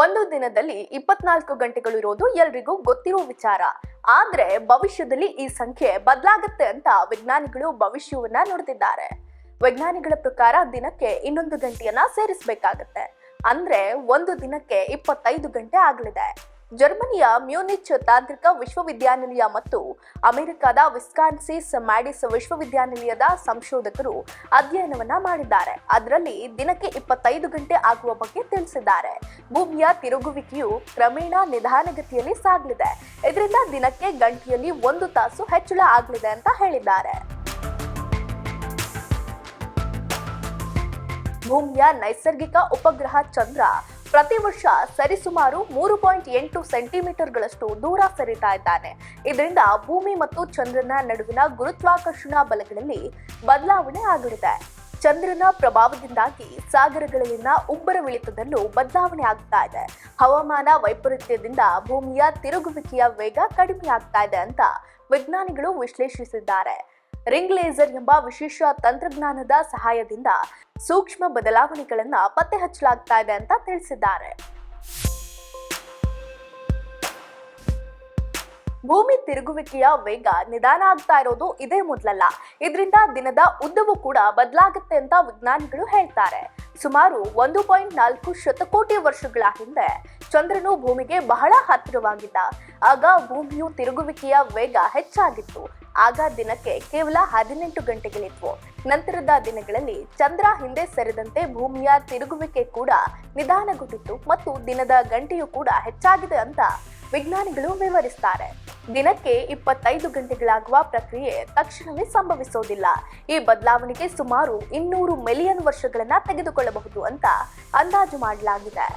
ಒಂದು ದಿನದಲ್ಲಿ ಇಪ್ಪತ್ನಾಲ್ಕು ಗಂಟೆಗಳು ಇರೋದು ಎಲ್ರಿಗೂ ಗೊತ್ತಿರೋ ವಿಚಾರ. ಆದ್ರೆ ಭವಿಷ್ಯದಲ್ಲಿ ಈ ಸಂಖ್ಯೆ ಬದಲಾಗುತ್ತೆ ಅಂತ ವಿಜ್ಞಾನಿಗಳು ಭವಿಷ್ಯವನ್ನ ನೋಡ್ತಿದ್ದಾರೆ. ವಿಜ್ಞಾನಿಗಳ ಪ್ರಕಾರ ದಿನಕ್ಕೆ ಇನ್ನೊಂದು ಗಂಟೆಯನ್ನ ಸೇರಿಸಬೇಕಾಗತ್ತೆ. ಅಂದ್ರೆ ಒಂದು ದಿನಕ್ಕೆ ಇಪ್ಪತ್ತೈದು ಗಂಟೆ ಆಗಲಿದೆ. ಜರ್ಮನಿಯ ಮ್ಯೂನಿಚ್ ತಾಂತ್ರಿಕ ವಿಶ್ವವಿದ್ಯಾನಿಲಯ ಮತ್ತು ಅಮೆರಿಕದ ವಿಸ್ಕಾನ್ಸಿಸ್ ಮ್ಯಾಡಿಸ್ ವಿಶ್ವವಿದ್ಯಾನಿಲಯದ ಸಂಶೋಧಕರು ಅಧ್ಯಯನವನ್ನ ಮಾಡಿದ್ದಾರೆ. ಅದರಲ್ಲಿ ದಿನಕ್ಕೆ ಇಪ್ಪತ್ತೈದು ಗಂಟೆ ಆಗುವ ಬಗ್ಗೆ ತಿಳಿಸಿದ್ದಾರೆ. ಭೂಮಿಯ ತಿರುಗುವಿಕೆಯು ಕ್ರಮೇಣ ನಿಧಾನಗತಿಯಲ್ಲಿ ಸಾಗಲಿದೆ. ಇದರಿಂದ ದಿನಕ್ಕೆ ಗಂಟೆಯಲ್ಲಿ ಒಂದು ತಾಸು ಹೆಚ್ಚಳ ಆಗಲಿದೆ ಅಂತ ಹೇಳಿದ್ದಾರೆ. ಭೂಮಿಯ ನೈಸರ್ಗಿಕ ಉಪಗ್ರಹ ಚಂದ್ರ ಪ್ರತಿ ವರ್ಷ ಸರಿಸುಮಾರು ಮೂರು ಪಾಯಿಂಟ್ ಎಂಟು ಸೆಂಟಿಮೀಟರ್ಗಳಷ್ಟು ದೂರ ಸರಿತಾ ಇದ್ದಾನೆ. ಇದರಿಂದ ಭೂಮಿ ಮತ್ತು ಚಂದ್ರನ ನಡುವಿನ ಗುರುತ್ವಾಕರ್ಷಣಾ ಬಲಗಳಲ್ಲಿ ಬದಲಾವಣೆ ಆಗಲಿದೆ. ಚಂದ್ರನ ಪ್ರಭಾವದಿಂದಾಗಿ ಸಾಗರಗಳಲ್ಲಿನ ಉಬ್ಬರವಿಳಿತದಲ್ಲೂ ಬದಲಾವಣೆ ಆಗ್ತಾ ಇದೆ. ಹವಾಮಾನ ವೈಪರೀತ್ಯದಿಂದ ಭೂಮಿಯ ತಿರುಗುವಿಕೆಯ ವೇಗ ಕಡಿಮೆ ಆಗ್ತಾ ಇದೆ ಅಂತ ವಿಜ್ಞಾನಿಗಳು ವಿಶ್ಲೇಷಿಸಿದ್ದಾರೆ. ರಿಂಗ್ ಲೇಸರ್ ಎಂಬ ವಿಶೇಷ ತಂತ್ರಜ್ಞಾನದ ಸಹಾಯದಿಂದ ಸೂಕ್ಷ್ಮ ಬದಲಾವಣೆಗಳನ್ನು ಪತ್ತೆ ಹಚ್ಚಲಾಗ್ತಾ ಇದೆ ಅಂತ ತಿಳಿಸಿದ್ದಾರೆ. ಭೂಮಿ ತಿರುಗುವಿಕೆಯ ವೇಗ ನಿಧಾನ ಆಗ್ತಾ ಇರೋದು ಇದೇ ಮೊದಲಲ್ಲ. ಇದರಿಂದ ದಿನದ ಉದ್ದವೂ ಕೂಡ ಬದಲಾಗುತ್ತೆ ಅಂತ ವಿಜ್ಞಾನಿಗಳು ಹೇಳ್ತಾರೆ. ಸುಮಾರು ಒಂದು ಪಾಯಿಂಟ್ ನಾಲ್ಕು ಶತಕೋಟಿ ವರ್ಷಗಳ ಹಿಂದೆ ಚಂದ್ರನು ಭೂಮಿಗೆ ಬಹಳ ಹತ್ತಿರವಾಗಿದ್ದ. ಆಗ ಭೂಮಿಯು ತಿರುಗುವಿಕೆಯ ವೇಗ ಹೆಚ್ಚಾಗಿತ್ತು. ಆಗ ದಿನಕ್ಕೆ ಕೇವಲ ಹದಿನೆಂಟು ಗಂಟೆಗಳಿದ್ವು. ನಂತರದ ದಿನಗಳಲ್ಲಿ ಚಂದ್ರ ಹಿಂದೆ ಸರಿದಂತೆ ಭೂಮಿಯ ತಿರುಗುವಿಕೆ ಕೂಡ ನಿಧಾನಗೊಂಡಿತ್ತು ಮತ್ತು ದಿನದ ಗಂಟೆಯು ಕೂಡ ಹೆಚ್ಚಾಗಿದೆ ಅಂತ ವಿಜ್ಞಾನಿಗಳು ವಿವರಿಸ್ತಾರೆ. ದಿನಕ್ಕೆ ಇಪ್ಪತ್ತೈದು ಗಂಟೆಗಳಾಗುವ ಪ್ರಕ್ರಿಯೆ ತಕ್ಷಣವೇ ಸಂಭವಿಸೋದಿಲ್ಲ. ಈ ಬದಲಾವಣೆಗೆ ಸುಮಾರು ಇನ್ನೂರು ಮಿಲಿಯನ್ ವರ್ಷಗಳನ್ನ ತೆಗೆದುಕೊಳ್ಳಬಹುದು ಅಂತ ಅಂದಾಜು ಮಾಡಲಾಗಿದೆ.